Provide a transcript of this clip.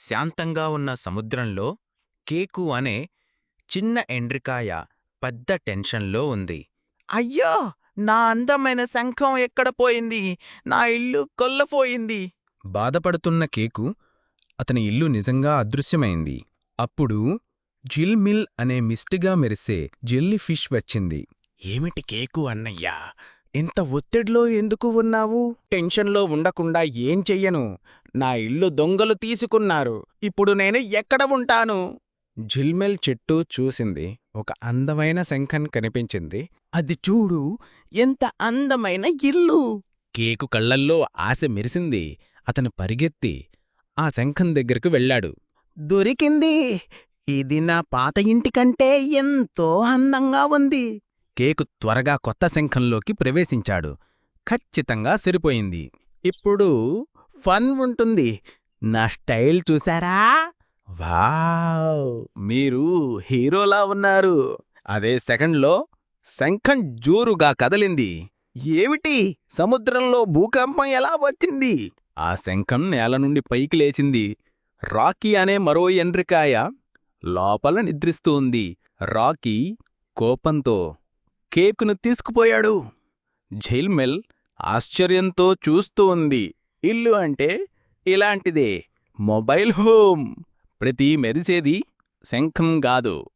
శాంతంగా ఉన్న సముద్రంలో కేకు అనే చిన్న ఎండ్రికాయ పెద్ద టెన్షన్లో ఉంది. అయ్యో! నా అందమైన శంఖం ఎక్కడ పోయింది? నా ఇల్లు కొల్లపోయింది. బాధపడుతున్న కేకు అతని ఇల్లు నిజంగా అదృశ్యమైంది. అప్పుడు జిల్ మిల్ అనే మిస్టిగా మెరిసే జెల్లీ ఫిష్ వచ్చింది. ఏమిటి కేకు అన్నయ్యా? ఇంత ఒత్తిడిలో ఎందుకు ఉన్నావు? టెన్షన్లో ఉండకుండా ఏం చెయ్యను? నా ఇల్లు దొంగలు తీసుకున్నారు. ఇప్పుడు నేను ఎక్కడ ఉంటాను? జిల్మెల్ చెట్టు చూసింది. ఒక అందమైన శంఖం కనిపించింది. అది చూడు ఎంత అందమైన ఇల్లు! కేకు కళ్ళల్లో ఆశ మెరిసింది. అతను పరిగెత్తి ఆ శంఖం దగ్గరకు వెళ్ళాడు. దొరికింది. ఇది నా పాత ఇంటికంటే ఎంతో అందంగా ఉంది. కేకు త్వరగా కొత్త శంఖంలోకి ప్రవేశించాడు. ఖచ్చితంగా సరిపోయింది. ఇప్పుడు ఫన్ ఉంటుంది. నా స్టైల్ చూసారా? వావ్! మీరు హీరోలా ఉన్నారు. అదే సెకండ్లో శంఖం జోరుగా కదలింది. ఏమిటి? సముద్రంలో భూకంపం ఎలా వచ్చింది? ఆ శంఖం నేల నుండి పైకి లేచింది. రాకీ అనే మరో ఎండ్రికాయ లోపల నిద్రిస్తూ ఉంది. రాకీ కోపంతో కేక్ను తీసుకుపోయాడు. జైల్మెల్ ఆశ్చర్యంతో చూస్తూ ఉంది. ఇల్లు అంటే ఇలాంటిదే. Mobile home. ప్రతి మెరిసేది శంఖం కాదు.